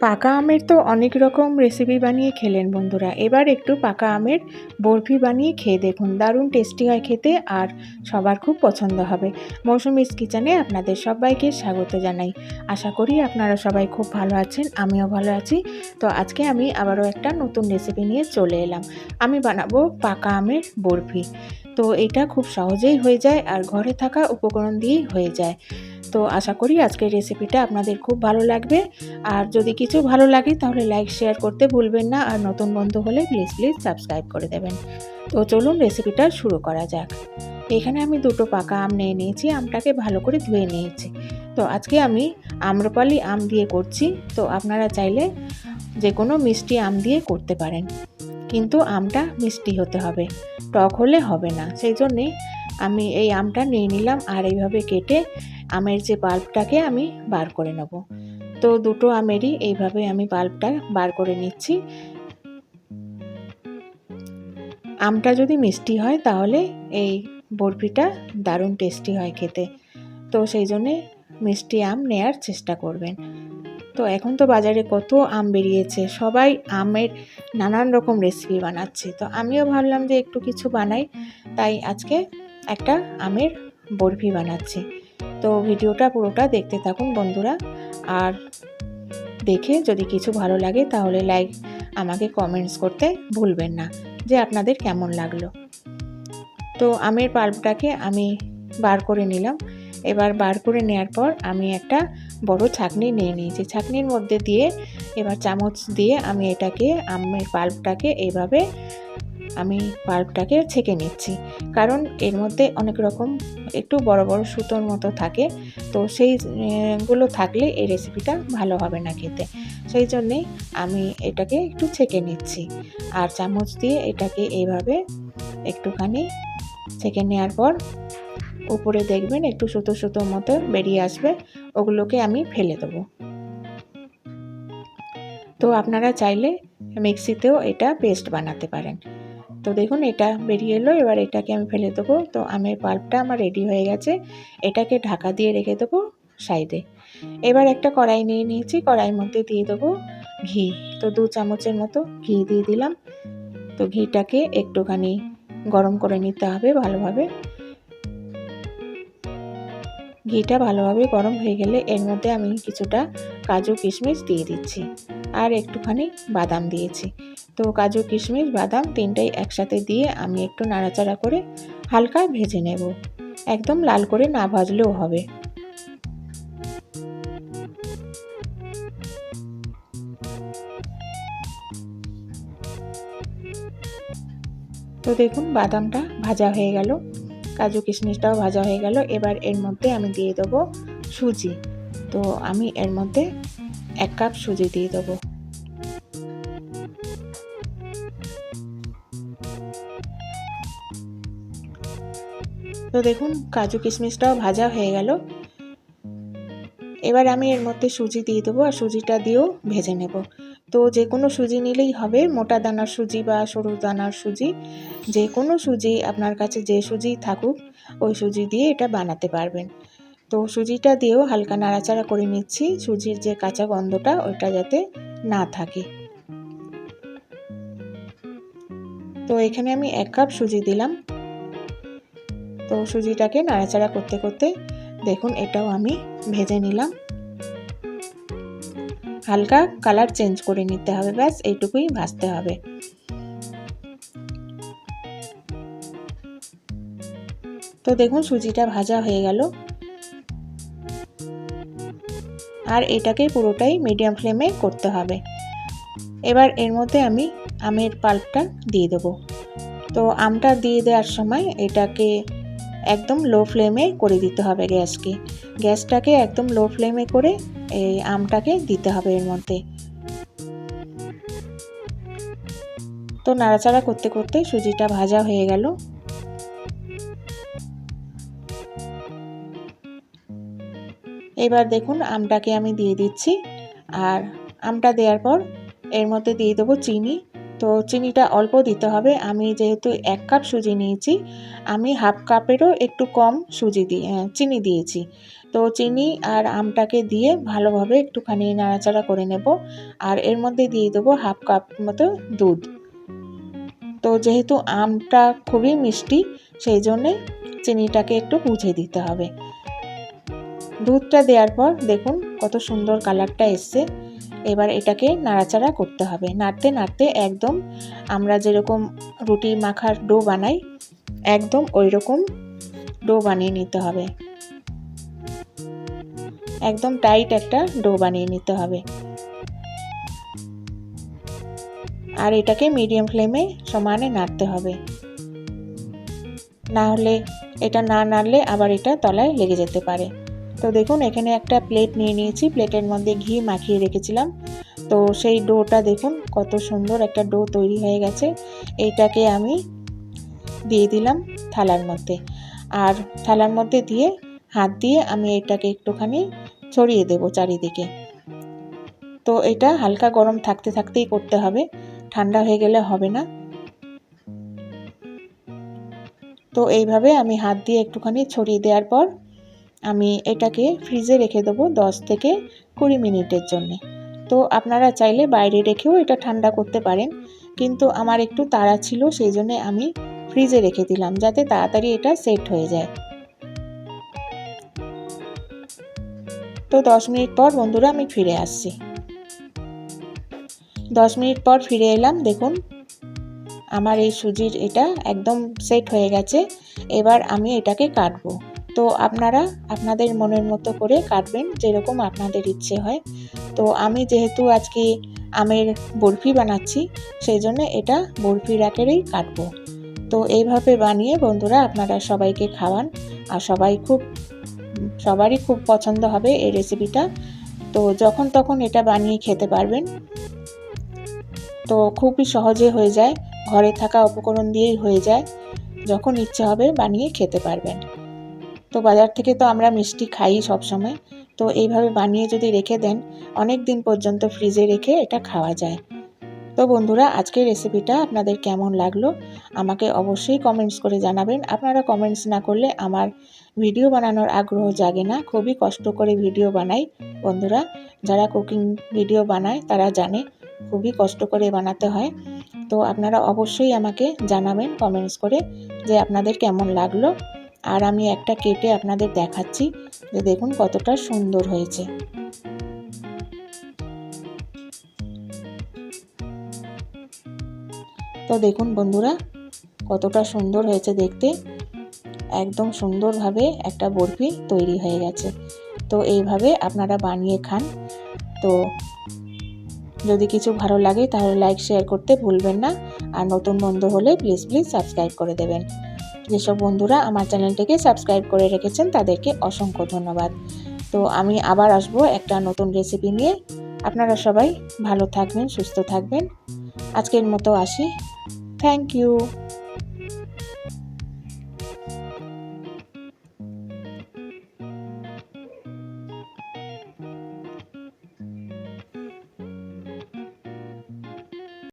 পাকা আমের তো অনেক রকম রেসিপি বানিয়ে খেলেন বন্ধুরা। এবার একটু পাকা আমের বরফি বানিয়ে খেয়ে দেখুন। দারুণ টেস্টি হয় খেতে আর সবার খুব পছন্দ হবে। মৌসুমিস কিচেনে আপনাদের সবাইকে স্বাগত জানাই। আশা করি আপনারা সবাই খুব ভালো আছেন, আমিও ভালো আছি। তো আজকে আমি আবারও একটা নতুন রেসিপি নিয়ে চলে এলাম। আমি বানাবো পাকা আমের বরফি। তো এটা খুব সহজেই হয়ে যায় আর ঘরে থাকা উপকরণ দিয়েই হয়ে যায়। তো আশা করি আজকের রেসিপিটা আপনাদের খুব ভালো লাগবে। আর যদি কিছু ভালো লাগে তাহলে লাইক শেয়ার করতে ভুলবেন না। আর নতুন বন্ধু হলে প্লিজ প্লিজ সাবস্ক্রাইব করে দেবেন। তো চলুন রেসিপিটা শুরু করা যাক। এখানে আমি দুটো পাকা আম নিয়ে নিয়েছি। আমটাকে ভালো করে ধুয়ে নিয়েছি। তো আজকে আমি আম্রপালি আম দিয়ে করছি। তো আপনারা চাইলে যে কোনো মিষ্টি আম দিয়ে করতে পারেন। কিন্তু আমটা মিষ্টি হতে হবে। টক হলে হবে না। সেই জন্যে আমি এই আমটা নিয়ে নিলাম আর এইভাবে কেটে আমের যে বাল্বটাকে আমি বার করে নেব। তো দুটো আমেরই এইভাবে আমি বাল্বটা বার করে নিচ্ছি। আমটা যদি মিষ্টি হয় তাহলে এই বরফিটা দারুণ টেস্টি হয় খেতে। তো সেই জন্যে মিষ্টি আম নেয়ার চেষ্টা করবেন। তো এখন তো বাজারে কত আম বেরিয়েছে, সবাই আমের নানান রকম রেসিপি বানাচ্ছে। তো আমিও ভাবলাম যে একটু কিছু বানাই, তাই আজকে একটা আমের বরফি বানাচ্ছি। তো ভিডিওটা পুরোটা দেখতে থাকুন বন্ধুরা। আর দেখে যদি কিছু ভালো লাগে তাহলে লাইক, আমাকে কমেন্টস করতে ভুলবেন না, যে আপনাদের কেমন লাগল। তো আমের পাল্পটাকে আমি বার করে নিলাম। এবার বার করে নেওয়ার পর আমি একটা বড় ছাকনি নিয়ে নিয়েছি। ছাকনির মধ্যে দিয়ে এবার চামচ দিয়ে আমি এটাকে, আমের পাল্পটাকে এইভাবে আমি পাল্পটাকে ছেঁকে নিচ্ছি। কারণ এর মধ্যে অনেক রকম একটু বড় বড় সুতোর মতো থাকে। তো সেইগুলো থাকলে এই রেসিপিটা ভালো হবে না খেতে। সেই জন্যেই আমি এটাকে একটু ছেঁকে নিচ্ছি। আর চামচ দিয়ে এটাকে এইভাবে একটুখানি ছেঁকে নেওয়ার পর উপরে দেখবেন একটু সুতো সুতো মতো বেরিয়ে আসবে। ওগুলোকে আমি ফেলে দেবো। তো আপনারা চাইলে মিক্সিতেও এটা পেস্ট বানাতে পারেন। তো দেখুন, এটা বেরিয়ে এলো। এবার এটাকে আমি ফেলে দেবো। তো আমের পাল্পটা আমার রেডি হয়ে গেছে। এটাকে ঢাকা দিয়ে রেখে দেবো সাইডে। এবার একটা কড়াই নিয়ে নিয়েছি। কড়াইয়ের মধ্যে দিয়ে দেবো ঘি। তো দু চামচের মতো ঘি দিয়ে দিলাম। তো ঘিটাকে একটুখানি গরম করে নিতে হবে ভালোভাবে। ঘিটা ভালোভাবে গরম হয়ে গেলে এর মধ্যে আমি কিছুটা কাজু কিশমিশ দিয়ে দিচ্ছি। আর একটুখানি বাদাম দিয়েছি। তো কাজু, কিশমিশ, বাদাম তিনটাই একসাথে দিয়ে আমি একটু নাড়াচাড়া করে হালকা ভেজে নেব। একদম লাল করে না ভাজলেও হবে। তো দেখুন, বাদামটা ভাজা হয়ে গেল। কাজু, কিশমিশটাও ভাজা হয়ে গেল। এবার এর মধ্যে আমি দিয়ে দেবো সুজি। তো আমি এর মধ্যে এক কাপ সুজি দিয়ে দেবো। তো দেখুন, কাজু কিশমিশটাও ভাজা হয়ে গেল। এবার আমি এর মধ্যে সুজি দিয়ে দেবো আর সুজিটা দিয়েও ভেজে নেব। তো যে কোনো সুজি নিলেই হবে, মোটা দানার সুজি বা সরু দানার সুজি, যে কোনো সুজি আপনার কাছে যে সুজি থাকুক, ওই সুজি দিয়ে এটা বানাতে পারবেন। তো সুজিটা দিয়েও হালকা নাড়াচাড়া করে নিচ্ছি, সুজির যে কাঁচা গন্ধটা, ওইটা যাতে না থাকে। তো এখানে আমি এক কাপ সুজি দিলাম। তো সুজিটাকে নাড়াচাড়া করতে করতে দেখুন এটাও আমি ভেজে নিলাম। হালকা কালার চেঞ্জ করে নিতে হবে, ব্যাস এইটুকুই ভাজতে হবে। তো দেখুন সুজিটা ভাজা হয়ে গেল। আর এটাকে পুরোটাই মিডিয়াম ফ্লেমে করতে হবে। এবার এর মধ্যে আমি আমের পাল্পটা দিয়ে দেবো। তো আমটা দিয়ে দেওয়ার সময় এটাকে একদম লো ফ্লেমে করে দিতে হবে গ্যাসকে। গ্যাসটাকে একদম লো ফ্লেমে করে এই আমটাকে দিতে হবে এর মধ্যে। তো নাড়াচাড়া করতে করতে সুজিটা ভাজা হয়ে গেল। এবার দেখুন আমটাকে আমি দিয়ে দিচ্ছি। আর আমটা দেওয়ার পর এর মধ্যে দিয়ে দেবো চিনি। তো চিনিটা অল্প দিতে হবে। আমি যেহেতু এক কাপ সুজি নিয়েছি, আমি হাফ কাপেরও একটু কম সুজি দিয়ে চিনি দিয়েছি। তো চিনি আর আমটাকে দিয়ে ভালোভাবে একটুখানি নাড়াচাড়া করে নেব আর এর মধ্যে দিয়ে দেবো হাফ কাপ মতো দুধ। তো যেহেতু আমটা খুবই মিষ্টি, সেই জন্যে চিনিটাকে একটু বুঝে দিতে হবে। দুধটা দেওয়ার পর দেখুন কত সুন্দর কালারটা এসছে। এবার এটাকে নাড়াচাড়া করতে হবে। নাড়তে নাড়তে একদম আমরা যেরকম রুটি মাখার ডো বানাই, একদম ওই রকম ডো বানিয়ে নিতে হবে। একদম টাইট একটা ডো বানিয়ে নিতে হবে। আর এটাকে মিডিয়াম ফ্লেমে সমানে নাড়তে হবে। না হলে এটা না নাড়লে আবার এটা তলায় লেগে যেতে পারে। তো দেখুন, এখানে একটা প্লেট নিয়ে নিয়েছি। প্লেটের মধ্যে ঘি মাখিয়ে রেখেছিলাম। তো সেই ডোটা দেখুন, কত সুন্দর একটা ডো তৈরি হয়ে গেছে। এইটাকে আমি দিয়ে দিলাম থালার মধ্যে। আর থালার মধ্যে দিয়ে হাত দিয়ে আমি এটাকে একটুখানি ছড়িয়ে দেব চারিদিকে। তো এটা হালকা গরম থাকতে থাকতেই করতে হবে। ঠান্ডা হয়ে গেলে হবে না। তো এইভাবে আমি হাত দিয়ে একটুখানি ছড়িয়ে দেওয়ার পর আমি এটাকে ফ্রিজে রেখে দেবো দশ থেকে কুড়ি মিনিটের জন্যে। তো আপনারা চাইলে বাইরে রেখেও এটা ঠান্ডা করতে পারেন, কিন্তু আমার একটু তাড়া ছিল, সেই জন্য আমি ফ্রিজে রেখে দিলাম, যাতে তাড়াতাড়ি এটা সেট হয়ে যায়। তো দশ মিনিট পর বন্ধুরা আমি ফিরে আসছি। দশ মিনিট পর ফিরে এলাম, দেখুন, আমার এই সুজির এটা একদম সেট হয়ে গেছে, এবার আমি এটাকে কাটবো। তো আপনারা আপনাদের মনের মতো করে কাটবেন যেরকম আপনাদের ইচ্ছে হয়। তো আমি যেহেতু আজকে আমের বরফি বানাচ্ছি সেই জন্য এটা বরফির আকারেই কাটবো। তো এইভাবে বানিয়ে বন্ধুরা আপনারা সবাইকে খাওয়ান আর সবাই খুব, সবারই খুব পছন্দ হবে এই রেসিপিটা। তো যখন তখন এটা বানিয়ে খেতে পারবেন। তো খুবই সহজে হয়ে যায়, ঘরে থাকা উপকরণ দিয়েই হয়ে যায়। যখন ইচ্ছে হবে বানিয়ে খেতে পারবেন। তো বাজার থেকে তো আমরা মিষ্টি খাই সবসময় তো এইভাবে বানিয়ে যদি রেখে দেন, অনেক দিন পর্যন্ত ফ্রিজে রেখে এটা খাওয়া যায়। তো বন্ধুরা, আজকের রেসিপিটা আপনাদের কেমন লাগল? আমাকে অবশ্যই কমেন্টস করে জানাবেন। আপনারা কমেন্টস না করলে আমার ভিডিও বানানোর আগ্রহ জাগে না। খুবই কষ্ট করে ভিডিও বানাই। বন্ধুরা, যারা কুকিং ভিডিও বানায়, তারা জানে খুবই কষ্ট করে বানাতে হয়। তো আপনারা অবশ্যই আমাকে জানাবেন কমেন্টস করে যে আপনাদের কেমন লাগল। আর আমি একটা কেটে আপনাদের দেখাচ্ছি যে দেখুন কতটা সুন্দর হয়েছে। তো দেখুন বন্ধুরা, কতটা সুন্দর হয়েছে দেখতে। একদম সুন্দরভাবে একটা বরফি তৈরি হয়ে গেছে। তো এইভাবে আপনারা বানিয়ে খান। তো যদি কিছু ভালো লাগে তাহলে লাইক, শেয়ার করতে ভুলবেন না। আর নতুন বন্ধু হলে প্লিজ প্লিজ সাবস্ক্রাইব করে দেবেন। যেসব বন্ধুরা আমার চ্যানেলটিকে সাবস্ক্রাইব করে রেখেছেন, তাদেরকে অসংখ্য ধন্যবাদ। তো আমি আবার আসব একটা নতুন রেসিপি নিয়ে। আপনারা সবাই ভালো থাকবেন, সুস্থ থাকবেন। আজকের মতো আসি। Thank you